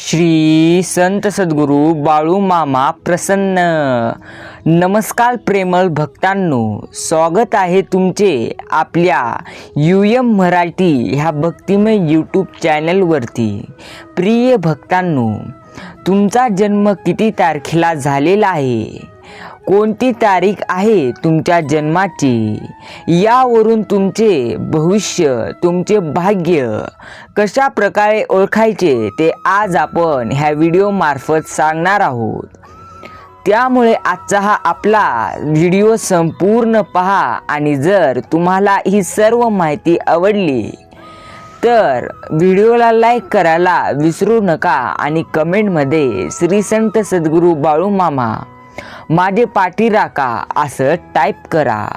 श्री संत सद्गुरू बाळू मामा प्रसन्न. नमस्कार प्रेमळ भक्तांनो स्वागत आहे तुमचे आपल्या यू एम मराठी ह्या भक्तिमय यूट्यूब चॅनलवरती प्रिय भक्तांनो तुमचा जन्म किती तारखेला झालेला आहे? कोणती तारीख आहे तुमच्या जन्माची? यावरून तुमचे भविष्य तुमचे भाग्य कशा प्रकारे ओळखायचे ते आज आपण ह्या व्हिडिओमार्फत सांगणार आहोत. त्यामुळे आजचा हा आपला व्हिडिओ संपूर्ण पहा आणि जर तुम्हाला ही सर्व माहिती आवडली तर व्हिडिओला लाईक करायला विसरू नका आणि कमेंटमध्ये श्री संत सद्गुरू बाळू मामा माझे पाठी राखा असं टाईप करा.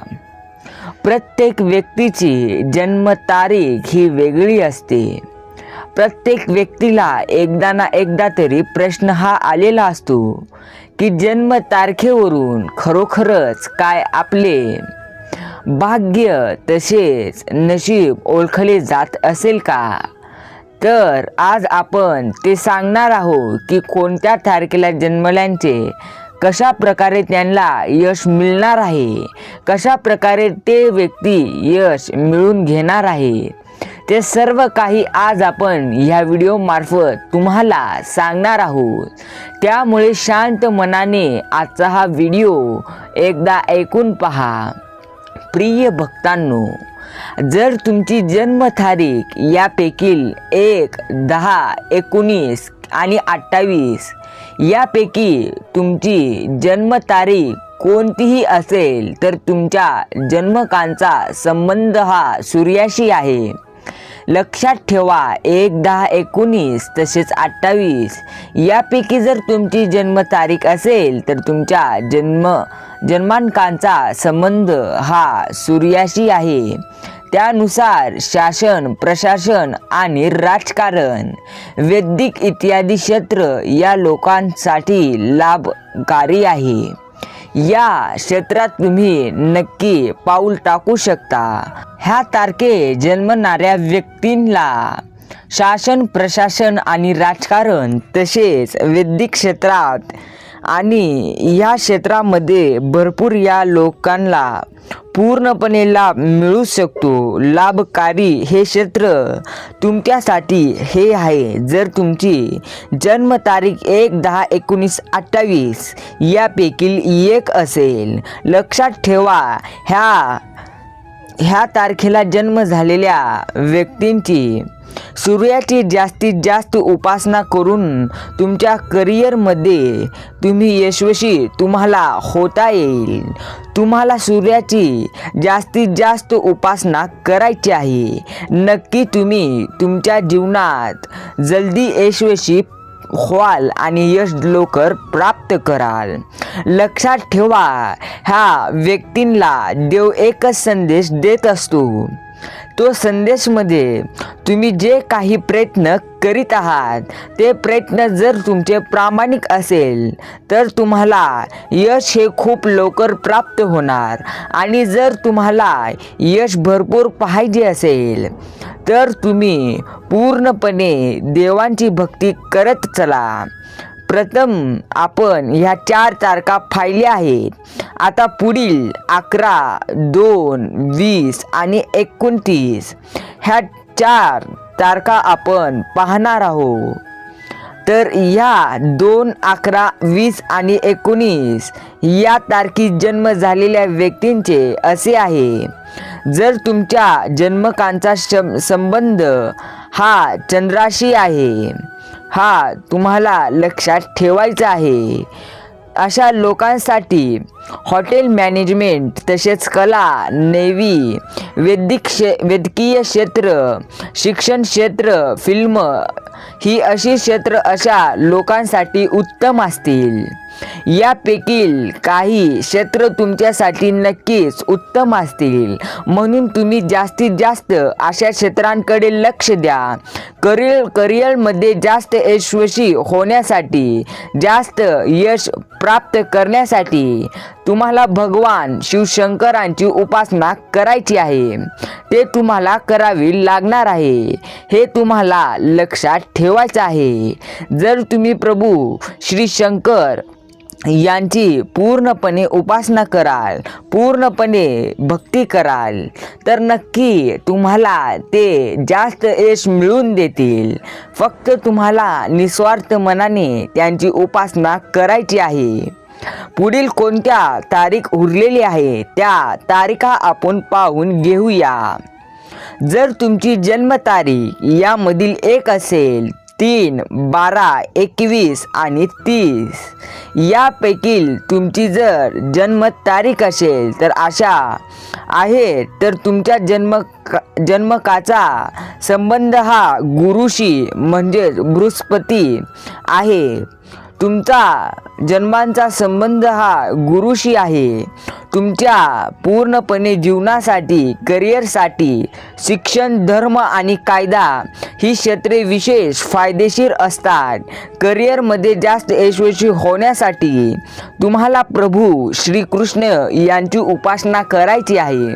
प्रत्येक व्यक्तीची जन्मतारीख ही वेगळी असते. प्रत्येक व्यक्तीला एकदा ना एकदा तरी प्रश्न हा आलेला असतो की जन्मतारखेवरून खरोखरच काय आपले? भाग्य तसेच नशीब ओळखले जात असेल का? तर आज आपण ते सांगणार आहोत की कोणत्या तारखेला जन्मल्यांचे कशा प्रकारे त्यांना यश मिळणार आहे? कशा प्रकारे ते व्यक्ती यश मिळून घेणार आहे? ते सर्व काही आज आपण ह्या व्हिडिओमार्फत तुम्हाला सांगणार आहोत. त्यामुळे शांत मनाने आजचा हा व्हिडिओ एकदा ऐकून पहा. प्रिय भक्तांनो जर तुमची जन्मतारीख यापैकी एक दहा एकोणीस आणि अठ्ठावीस यापैकी तुमची जन्मतारीख कोणतीही असेल तर तुमच्या जन्मकांचा संबंध हा सूर्याशी आहे. लक्षात ठेवा एक दहा एकोणीस तसेच अठ्ठावीस. यापैकी जर तुमची जन्मतारीख असेल तर तुमच्या जन्म जन्मांकांचा संबंध हा सूर्याशी आहे. त्यानुसार शासन प्रशासन आणि राजकारण वैदिक इत्यादी क्षेत्र या लोकांसाठी लाभकारी आहे. या क्षेत्रात तुम्ही नक्की पाऊल टाकू शकता. ह्या तारखे जन्मणाऱ्या व्यक्तींना शासन प्रशासन आणि राजकारण तसेच वैदिक क्षेत्रात आणि या क्षेत्रामध्ये भरपूर या लोकांना पूर्णपणे लाभ मिळू शकतो. लाभकारी हे क्षेत्र तुमच्यासाठी हे आहे. जर तुमची जन्मतारीख एक दहा एकोणीस अठ्ठावीस यापैकी एक असेल लक्षात ठेवा ह्या ह्या तारखेला जन्म झालेल्या व्यक्तींची सूर्याची जास्तीत जास्त उपासना करून तुमच्या करिअरमध्ये तुम्ही यशस्वी तुम्हाला होता येईल. तुम्हाला सूर्याची जास्तीत जास्त उपासना करायची आहे. नक्की तुम्ही तुमच्या जीवनात जल्दी यशस्वी व्हाल आणि यश लवकर प्राप्त कराल. लक्षात ठेवा ह्या व्यक्तींना देव एकच संदेश देत असतो. तो संदेशमध्ये तुम्ही जे काही प्रयत्न करीत आहात ते प्रयत्न जर तुमचे प्रामाणिक असेल तर तुम्हाला यश हे खूप लवकर प्राप्त होणार. आणि जर तुम्हाला यश भरपूर पाहिजे असेल तर तुम्ही पूर्णपणे देवांची भक्ती करत चला. प्रथम आपण ह्या चार तारखा पाहिल्या आहेत. आता पुढील अकरा दोन वीस आणि एकोणतीस. ह्या चार तारखा आपण पाहणार आहोत. तर ह्या दोन अकरा वीस आणि एकोणीस या तारखेत जन्म झालेल्या व्यक्तींचे असे आहे. जर तुमच्या जन्मकांचा शम संबंध हा चंद्राशी आहे हा तुम्हाला लक्षात ठेवायचा आहे. अशा लोकांसाठी हॉटेल मॅनेजमेंट तसेच कला नेव्ही वैदिक क्षे वैद्यकीय क्षेत्र शिक्षण क्षेत्र फिल्म ही अशी क्षेत्र अशा लोकांसाठी उत्तम असतील. यापैकी काही क्षेत्र तुमच्यासाठी नक्कीच उत्तम असतील. म्हणून तुम्ही जास्तीत जास्त अशा क्षेत्रांकडे लक्ष द्या. करिअर करिअरमध्ये जास्त यशस्वी होण्यासाठी जास्त यश प्राप्त करण्यासाठी तुम्हाला भगवान शिवशंकरांची उपासना करायची आहे. ते तुम्हाला करावी लागणार आहे. हे तुम्हाला लक्षात ठेवायचं आहे. जर तुम्ही प्रभू श्री शंकर यांची पूर्णपणे उपासना कराल पूर्णपणे भक्ती कराल. तर नक्की तुम्हाला ते जास्त यश मिळवून देतील. फक्त तुम्हाला निस्वार्थ मनाने त्यांची उपासना करायची आहे. पुढील कोणत्या तारीख उरलेली आहे त्या तारीखा आपण पाहून घेऊया. जर तुमची जन्मतारीख यामधील एक असेल तीन बारा एकवीस आणि तीस. यापैकी तुमची जर जन्मतारीख असेल तर अशा आहे तर तुमच्या जन्म जन्मकाचा संबंध हा गुरुशी म्हणजेच बृहस्पती आहे. तुमचा जन्मांचा संबंध हा गुरुशी आहे. तुमच्या पूर्णपणे जीवनासाठी करिअरसाठी शिक्षण धर्म आणि कायदा ही क्षेत्रे विशेष फायदेशीर असतात. करिअरमध्ये जास्त यशस्वी होण्यासाठी तुम्हाला प्रभू श्रीकृष्ण यांची उपासना करायची आहे.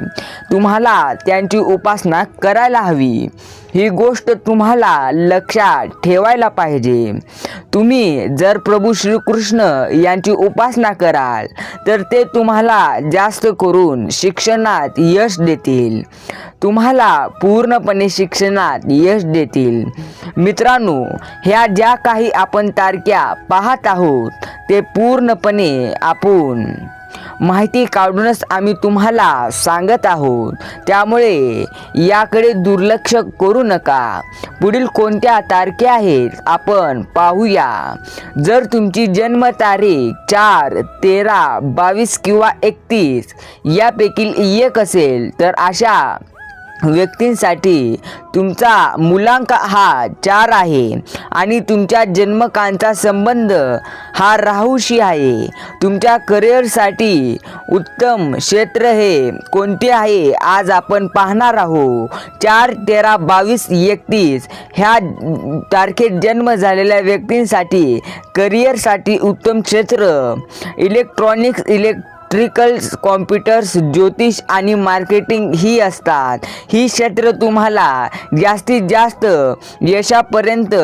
तुम्हाला त्यांची उपासना करायला हवी. ही गोष्ट तुम्हाला लक्षात ठेवायला पाहिजे. तुम्ही जर प्रभू श्रीकृष्ण यांची उपासना कराल तर ते तुम्हाला जास्त करून शिक्षणात यश देतील. तुम्हाला पूर्णपणे शिक्षणात यश देतील. मित्रांनो ह्या ज्या काही आपण तारख्या पाहत आहोत ते पूर्णपणे आपण माहिती काढूनच आम्ही तुम्हाला सांगत आहोत. त्यामुळे याकडे दुर्लक्ष करू नका. पुढील कोणत्या तारखे आहेत आपण पाहूया. जर तुमची जन्मतारीख चार तेरा बावीस किंवा एकतीस यापैकी एक असेल तर अशा व्यक्तींसाठी तुमचा मुलांक हा चार आहे आणि तुमच्या जन्मकांचा संबंध हा राहूशी आहे. तुमच्या करिअरसाठी उत्तम क्षेत्र हे कोणते आहे आज आपण पाहणार आहोत. चार तेरा बावीस एकतीस ह्या तारखेत जन्म झालेल्या व्यक्तींसाठी करिअरसाठी उत्तम क्षेत्र. इलेक्ट्रॉनिक्स इलेक् इलेक्ट्रिकल्स कॉम्प्युटर्स ज्योतिष आणि मार्केटिंग ही असतात. ही क्षेत्र तुम्हाला जास्तीत जास्त यशापर्यंत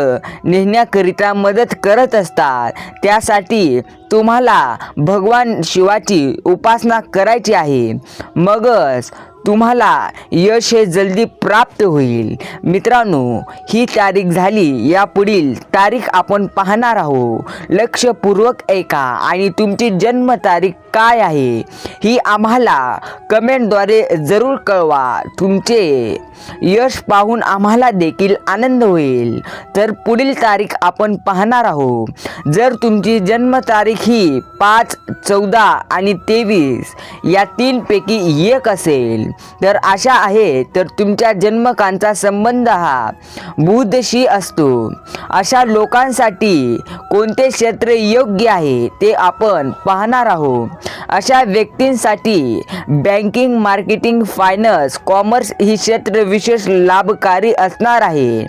नेण्याकरिता मदत करत असतात. त्यासाठी तुम्हाला भगवान शिवाची उपासना करायची आहे. मगच तुम्हाला यश हे जल्दी प्राप्त होईल. मित्रांनो ही तारीख झाली. या पुढील तारीख आपण पाहणार आहोत. लक्षपूर्वक ऐका. आणि तुमची जन्मतारीख काय आहे ही आम्हाला कमेंटद्वारे जरूर कळवा. तुमचे यश पाहून आम्हाला देखील आनंद होईल. तर पुढील तारीख आपण पाहणार आहोत. जर तुमची जन्मतारीख ही पाच चौदा आणि तेवीस या तीनपैकी एक असेल तर आशा आहे तर तुमच्या जन्मकांचा संबंध हा बुधशी असतो. अशा लोकांसाठी कोणते क्षेत्र योग्य आहे ते आपण पाहणार आहोत. अशा व्यक्तींसाठी बँकिंग मार्केटिंग फायनान्स कॉमर्स ही क्षेत्र विशेष लाभकारी असणार आहे.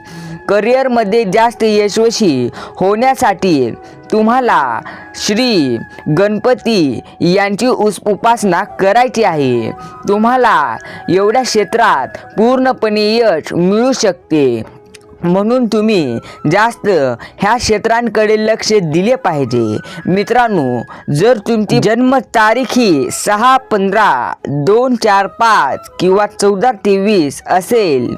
करिअरमध्ये जास्त यशस्वी होण्यासाठी तुम्हाला श्री गणपती यांची उस उपासना करायची आहे. तुम्हाला एवढ्या क्षेत्रात पूर्णपणे यश मिळू शकते. म्हणून तुम्ही जास्त ह्या क्षेत्रांकडे लक्ष दिले पाहिजे. मित्रांनो जर तुमची जन्मतारीख ही सहा पंधरा दोन चार पाच किंवा चौदा तेवीस असेल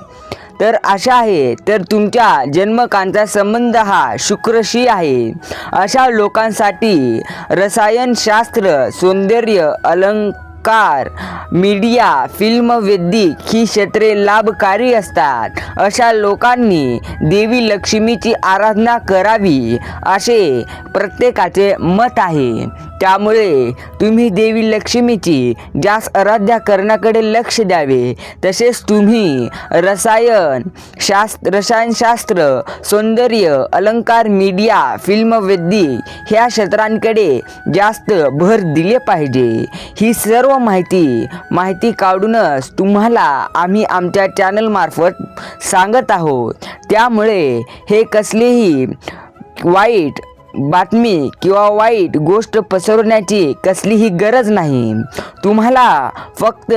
तर अशा आहे तर तुमच्या जन्मकांचा संबंध हा शुक्रशी आहे. अशा लोकांसाठी रसायनशास्त्र सौंदर्य अलंकार मीडिया फिल्म वैदिक ही क्षेत्रे लाभकारी असतात. अशा लोकांनी देवी लक्ष्मीची आराधना करावी असे प्रत्येकाचे मत आहे. त्यामुळे तुम्ही देवी लक्ष्मीची जास आराध्या करण्याकडे लक्ष द्यावे तसेच तुम्ही रसायन शास्त्र रसायनशास्त्र सौंदर्य अलंकार मीडिया फिल्म वैदिक ह्या क्षेत्रांकडे जास्त भर दिले पाहिजे. ही सर्व माहिती माहिती काढूनच तुम्हाला आम्ही आमच्या चॅनलमार्फत सांगत आहोत. त्यामुळे हे कसलेही वाईट बातमी किंवा वाईट गोष्ट पसरवण्याची कसलीही गरज नाही. तुम्हाला फक्त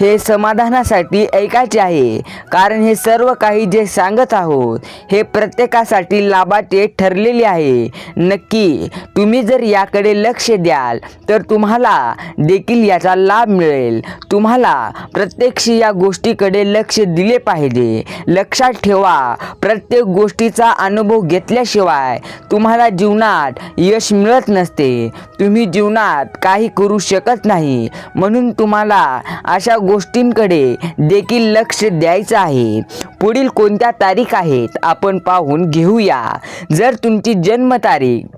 हे समाधानासाठी ऐकायचे आहे. कारण हे सर्व काही जे सांगत आहोत हे प्रत्येकासाठी लाभाचे ठरलेले आहे. नक्की तुम्ही जर याकडे लक्ष द्याल तर तुम्हाला देखील याचा लाभ मिळेल. तुम्हाला प्रत्यक्ष या गोष्टीकडे लक्ष दिले पाहिजे. लक्षात ठेवा प्रत्येक गोष्टीचा अनुभव घेतल्याशिवाय तुम्हाला जीवनात यश मिळत नसते. तुम्ही जीवनात काही करू शकत नाही. म्हणून तुम्हाला अशा गोष्टींकडे देखील लक्ष द्यायचं आहे. पुढील कोणत्या तारीख आहेत? आपण पाहून घेऊया. जर तुमची जन्मतारीख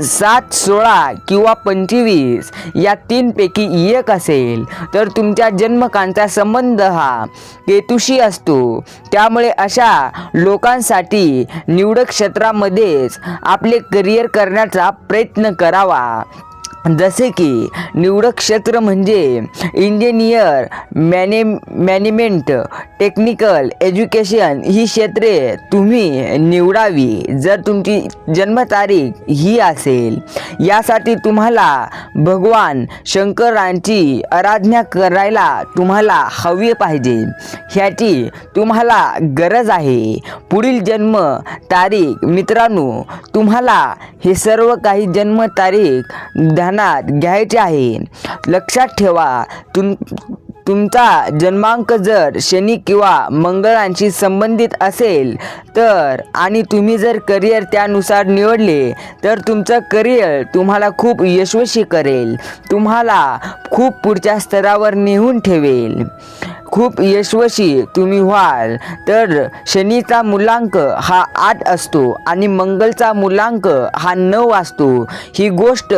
सात सोळा किंवा पंचवीस या तीनपैकी एक असेल तर तुमच्या जन्मकांचा संबंध हा केतुशी असतो. त्यामुळे अशा लोकांसाठी निवडक क्षेत्रामध्येच आपले करिअर करण्याचा प्रयत्न करावा. जसे की निवडक क्षेत्र म्हणजे इंजिनियर मॅने मॅनेजमेंट टेक्निकल एज्युकेशन ही क्षेत्रे तुम्ही निवडावी. जर तुमची जन्मतारीख ही असेल यासाठी तुम्हाला भगवान शंकरांची आराधना करायला तुम्हाला हवी पाहिजे. ह्याची तुम्हाला गरज आहे. पुढील जन्म तारीख मित्रांनो तुम्हाला हे सर्व काही जन्मतारीख ध्यान ध्यानात घ्यायचे आहे. लक्षात ठेवा तुम तुमचा जन्मांक जर शनी किंवा मंगळांशी संबंधित असेल तर आणि तुम्ही जर करिअर त्यानुसार निवडले तर तुमचं करिअर तुम्हाला खूप यशस्वी करेल. तुम्हाला खूप पुढच्या स्तरावर नेऊन ठेवेल. खूप यशस्वी तुम्ही व्हाल. तर शनीचा मुलांक हा आठ असतो आणि मंगलचा मुलांक हा नऊ असतो. ही गोष्ट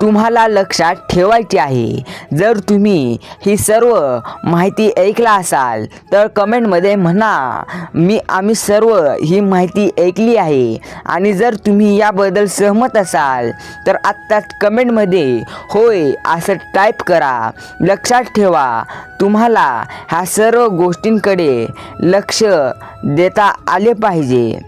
तुम्हाला लक्षात ठेवायची आहे. जर तुम्ही ही सर्व माहिती ऐकला असाल तर कमेंटमध्ये म्हणा मी आम्ही सर्व ही माहिती ऐकली आहे. आणि जर तुम्ही याबद्दल सहमत असाल तर आत्ताच कमेंटमध्ये होय असं टाईप करा. लक्षात ठेवा तुम्हाला ह्या सर्व गोष्टींकडे लक्ष देता आले पाहिजे.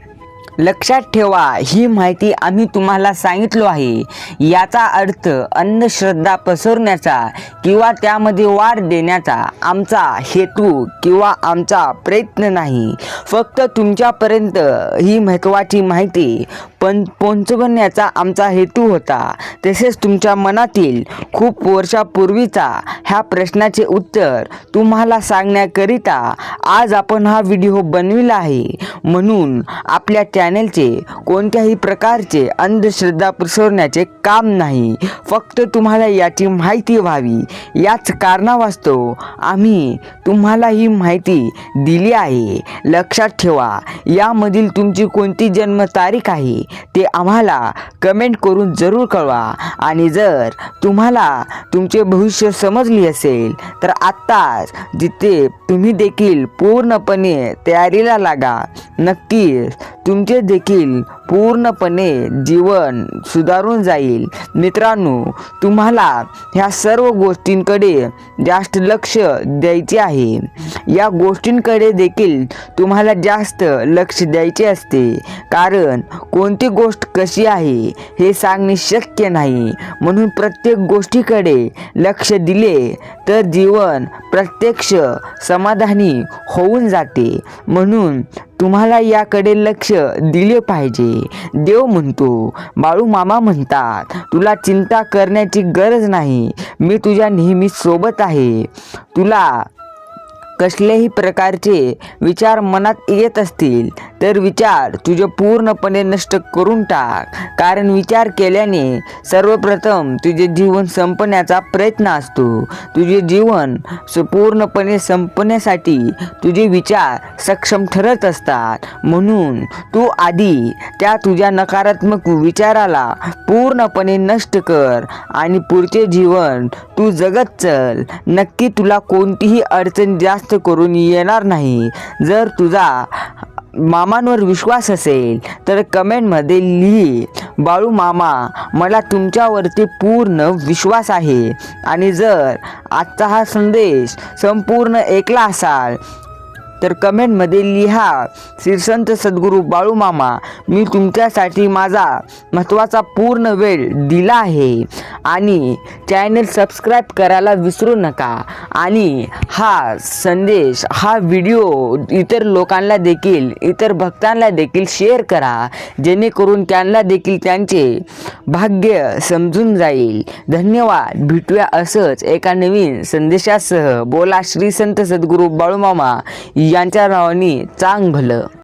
लक्षात ठेवा ही माहिती आम्ही तुम्हाला सांगितलो आहे. याचा अर्थ अंधश्रद्धा पसरण्याचा किंवा त्यामध्ये वाढ देण्याचा आमचा हेतू किंवा आमचा प्रयत्न नाही. फक्त तुमच्यापर्यंत ही महत्त्वाची माहिती पण पोहोचवण्याचा आमचा हेतू होता. तसेच तुमच्या मनातील खूप वर्षापूर्वीचा ह्या प्रश्नाचे उत्तर तुम्हाला सांगण्याकरिता आज आपण हा व्हिडिओ बनविला आहे. म्हणून आपल्या चॅनेलचे कोणत्याही प्रकारचे अंधश्रद्धा पसरवण्याचे काम नाही. फक्त तुम्हाला याची माहिती व्हावी. याच कारणावास्तव आम्ही तुम्हाला ही माहिती दिली आहे. लक्षात ठेवा यामधील तुमची कोणती जन्मतारीख आहे ते आम्हाला कमेंट करून जरूर कळवा. आणि जर तुम्हाला तुमचे भविष्य समजली असेल तर आत्ताच जिथे तुम्ही देखील पूर्णपणे तयारीला लागा नक्कीच तुमचे देखील पूर्णपणे जीवन सुधारून जाईल. मित्रांनो तुम्हाला ह्या सर्व गोष्टींकडे जास्त लक्ष द्यायचे आहे. या गोष्टींकडे देखील तुम्हाला जास्त लक्ष द्यायचे असते. कारण कोणती गोष्ट कशी आहे हे सांगणे शक्य नाही. म्हणून प्रत्येक गोष्टीकडे लक्ष दिले तर जीवन प्रत्यक्ष समाधानी होऊन जाते. म्हणून तुम्हाला याकडे लक्ष दिले पाहिजे. देव म्हणतो. बाळू मामा म्हणतात तुला चिंता करण्याची गरज नाही. मी तुझ्या नेहमी सोबत आहे. तुला कसल्याही प्रकारचे विचार मनात येत असतील तर विचार तुझे पूर्णपणे नष्ट करून टाक. कारण विचार केल्याने सर्वप्रथम तुझे जीवन संपण्याचा प्रयत्न असतो. तुझे जीवन पूर्णपणे संपण्यासाठी तुझे विचार सक्षम ठरत असतात. म्हणून तू आधी त्या तुझ्या नकारात्मक विचाराला पूर्णपणे नष्ट कर आणि पुढचे जीवन तू जगत चल. नक्की तुला कोणतीही अडचण जास्त करून येणार नाही. जर तुझा मामांवर विश्वास असेल तर कमेंटमध्ये लिही बाळू मामा मला तुमच्यावरती पूर्ण विश्वास आहे. आणि जर आजचा हा संदेश संपूर्ण ऐकला असाल तर कमेंटमध्ये लिहा श्रीसंत सद्गुरू बाळूमामा मी तुमच्यासाठी माझा महत्त्वाचा पूर्ण वेळ दिला आहे आणि चॅनल सबस्क्राईब करायला विसरू नका आणि हा संदेश हा व्हिडिओ इतर लोकांना देखील इतर भक्तांना देखील शेअर करा जेणेकरून त्यांना देखील त्यांचे भाग्य समजून जाईल. धन्यवाद. भेटूया असंच एका नवीन संदेशासह. बोला श्री संत सद्गुरू बाळूमामा यांच्या नावाने चांग भलं